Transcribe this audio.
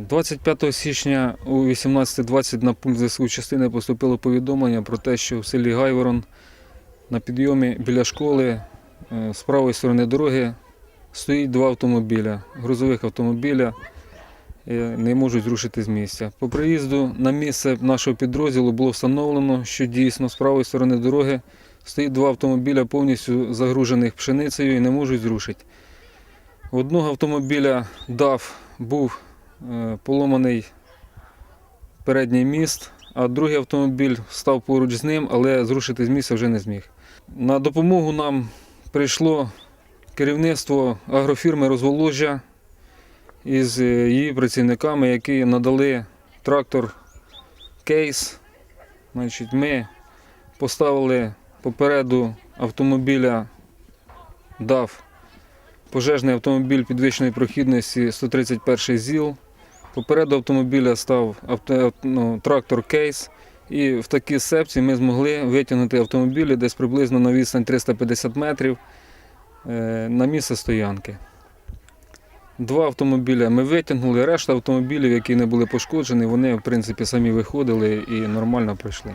25 січня о 18.20 на пункт ЗСУ частини поступило повідомлення про те, що в селі Гайворон на підйомі біля школи е, з правої сторони дороги стоїть два автомобіля, грузових автомобіля, е, не можуть зрушити з місця. По приїзду на місце нашого підрозділу було встановлено, що дійсно з правої сторони дороги стоїть два автомобіля повністю загружених пшеницею і не можуть зрушити. Одного автомобіля DAF був поломаний передній міст, а другий автомобіль став поруч з ним, але зрушити з місця вже не зміг. На допомогу нам прийшло керівництво агрофірми Розволожжя із е, її працівниками, які надали трактор кейс. Значить, ми поставили попереду автомобіля DAF пожежний автомобіль підвищеної прохідності 131 ЗІЛ. Попереду автомобіля став ну, трактор кейс. І в такій сепці ми змогли витягнути автомобілі десь приблизно на відстань 350 метрів е, на місце стоянки. Два автомобіля ми витягнули, решта автомобілів, які не були пошкоджені, вони в принципі самі виходили і нормально пройшли.